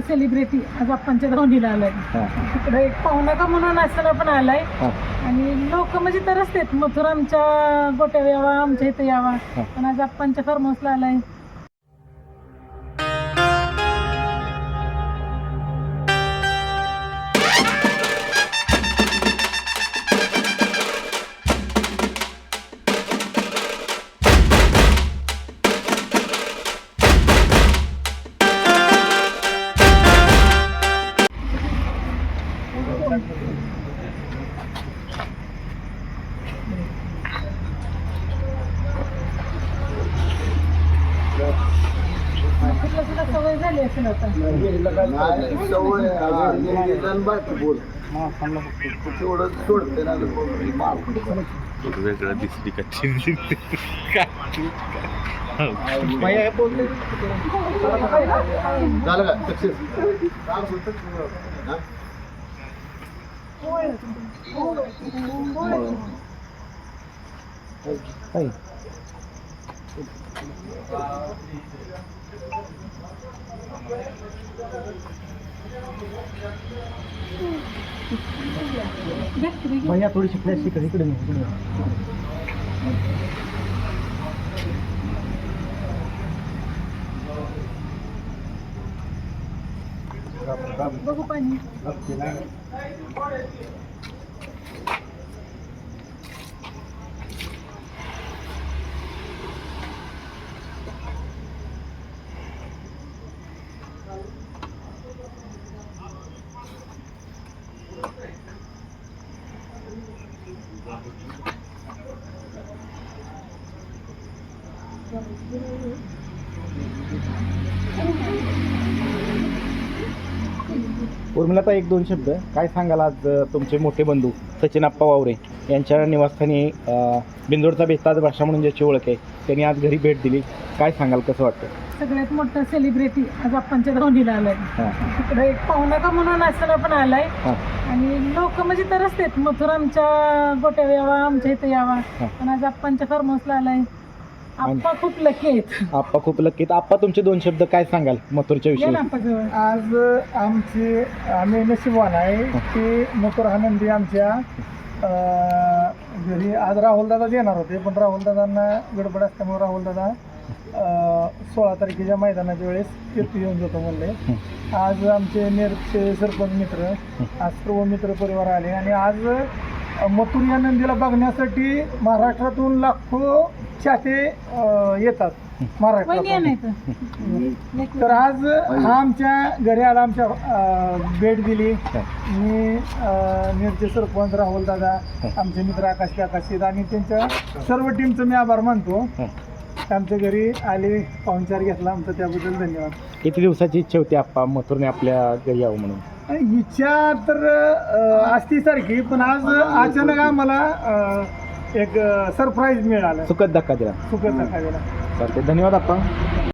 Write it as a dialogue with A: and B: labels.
A: Celebrity आज आपणच्या धावणीला आलाय. तिकडे एक पाहुणा का म्हणून असताना पण आलाय. आणि लोक म्हणजे तरसतेत मथुर आमच्या गोट्यावर यावा आमच्या इथे यावा. पण आज आपणच्या फार्म हाऊसला आलाय. सवय झाली असेल आता
B: वेगळं दिसली का
C: झालं का? सक्सेस
B: भैया थोडीशी फ्लॅश इकडे इकडे Богу пані.
A: Thank you.
B: उर्मिलाता एक दोन शब्द. काय सांगाल आज तुमचे मोठे बंधू सचिन आप्पा वावरे यांच्या निवासस्थानी बिंदोडचा बेताज भाषा म्हणून ज्याची ओळख आहे त्यांनी आज घरी भेट दिली. काय सांगाल कसं वाटतं?
A: सगळ्यात मोठं सेलिब्रिटी आज आपणच्या धावणीला आलाय. तिकडे एक पाहुणा का म्हणून असताना पण आलाय.
B: हां.
A: आणि लोक म्हणजे तरसतेत मथुर आमच्या गोट्यावर यावा आमच्या इथे यावा. पण आज आपणच्या फार्म हाऊसला आलाय. आप्पा खूप लकी आहेत.
B: आप्पा खूप लकीत आप्पा तुमचे दोन शब्द काय सांगाल मथुरच्या
A: या
B: विषयी?
A: ना आप्पा जवळ.
D: आज आमचे आम्ही नशिबवान आहे की मथुर आनंदी आमच्या अं, घरी आज राहुलदादा देणार होते पण राहुलदादांना गडबड असल्यामुळे राहुलदादा अं, सोळा तारखेच्या मैदानाच्या वेळेस कीर्ती येऊन जातो म्हणले. आज आमचे नेरचे सरपंच मित्र आज सर्व मित्र परिवार आले आणि आज मथुर या नंदीला बघण्यासाठी महाराष्ट्रातून लाखो चाहते येतात महाराष्ट्रात
A: तर
D: आज हा आमच्या घरी आला आमच्या भेट दिली. मी नेरचे सरपंच राहुल दादा आमचे मित्र आकाश आकाशित आणि त्यांच्या सर्व टीमचं मी आभार मानतो. आमच्या घरी आले पाहुणचार घेतला आमचा त्याबद्दल धन्यवाद.
B: किती दिवसाची इच्छा होती आप्पा मथुरने आपल्या घरी यावं म्हणून?
D: इच्छा तर अं, असती सारखी पण आज अचानक आम्हाला एक सरप्राईज मिळालं.
B: सुखद धक्का दिला.
D: सुखद दाखवायला
B: चालते धन्यवाद आप्पा.